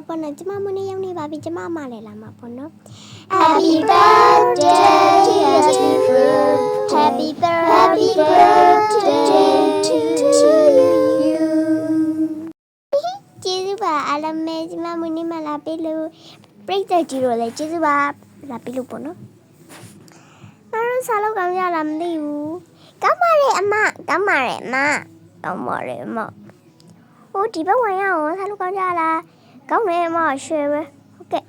တော့ပေါ့နော်ကျမမနေ့ရောက်နေပါပြီကျမအမလည်းလာမှာပေါ့နော် Happy birthday to you. Happy Happy birthday to you. ကျေးဇူးပါအားလုံးပဲကျမမနေ့မှလာပေးလို့ပြိတ္တကြီးတို့လည်းကျေးဇူးပါလာပေးလို့ပေါ့နော်မတို့စားလို့ကောင်းကြလားမသိဘူးကောင်းပါရဲ့အမကောင်းပါရဲ့အမကောင်းပါရဲ့အမဟိုဒီဘက်ဝင်ရအောင်စားလို့ကောင်းကြလား ကောင်းတယ်အမရွှေပဲဟုတ်ကဲ့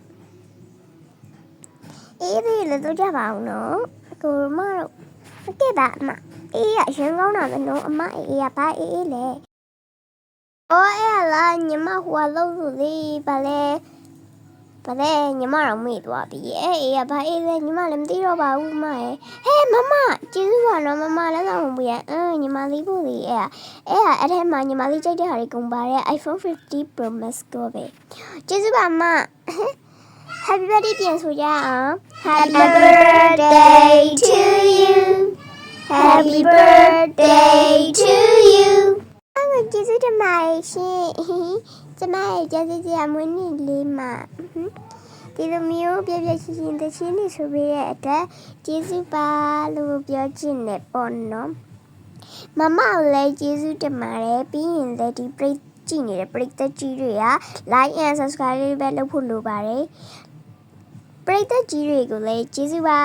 အေးဒီလည်းတော့ကြပါအောင်နော်ကိုမတို့ဟုတ်ကဲ့ပါအမအေးရရင်ကောင်းတာမနော်အမအေးရပါအေးအေးလေအော်အဲ့လာညီမဟိုကလို့လို့လေဗာလဲ ဗာလဲညီမတော့မေ့သွားပြီအဲ့အေးကဘာအေးလဲညီမလည်းမသိတော့ပါဘူးမရဲ့ဟဲ့မမကျေးဇူးပါနော်မမလည်းဆောင်ဘူးရအင်းညီမလေးဖို့လေအဲ့အဲ့အဲ့ထဲမှာညီမလေးကြိုက်တဲ့ဟာတွေကုန်ပါတဲ့ iPhone 50 Pro Max ကိုပဲကျေးဇူးပါမ Happy birthday ပြန်ဆိုကြအောင် Happy birthday to you. Happy birthday to you. အမကျေးဇူးတင်ပါတယ်ရှင်ကျ မရဲ့ကျေးဇူးကြီးအမွေးနေ့လေးမှာဒီလိုမျိုးပြပြချင်းချင်းတချင်းနေဆိုပေးတဲ့အတွက်ကျေးဇူးပါလို့ပြောချင်တယ်ပေါ့နော်မမကိုလည်းကျေးဇူးတင်ပါတယ်ပြီးရင်လည်းဒီပရိကြည့်နေတဲ့ပရိသတ်ကြီးတွေက like and subscribe လေးပဲလုပ်ဖို့လိုပါတယ်ပရိသတ်ကြီးတွေကိုလည်းကျေးဇူးပါ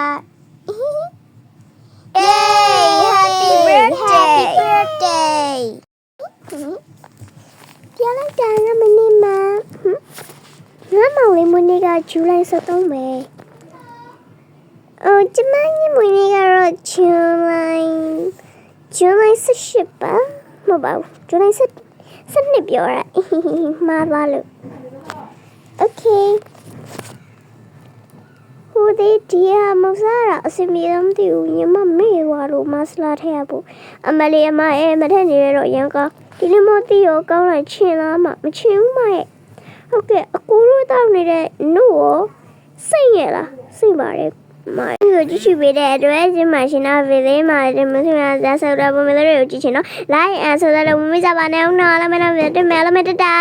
Yay! Happy birthday! Happy birthday! ပြန်လိုက်တာငါမနေမှာငါမောင်လေးမနေ့ကဇူလိုင်23ပဲအော်ကျမညီမနေ့ကတော့ဇူလိုင်ဇူလိုင်18ပါမဟုတ်ပါဘူးဇူလိုင်7 7ပြောတာမှားသွားလို့ Okay ဟိုဒီဒီဟာမစားရအစမီတော့မသိဘူးညီမမေ့သွားလို့မဆလာထည့်ရဖို့အမလေးအမအဲမထက်နေရတော့ရန်ကောင်း ဒီလိုမျိုးတီးရောကောင်းလိုက်ချင်လားမမချင်ဘူးမရဲ့ဟုတ်ကဲ့အကူတို့တောက်နေတဲ့နှုတ်ရောစိတ်ရလားစိတ်ပါတယ်မဒီကိုကြည့်ချပေးတဲ့အတွက်ဒီမှာရှင်နာဗီလေးမှာဒီမစရာဇာဆောက်တာပုံမလေးတွေကိုကြည့်ချင်တော့ like and ဆိုတော့မမေ့ကြပါနဲ့ဦးနော်အလမနာတင်မယ်အလမတတာ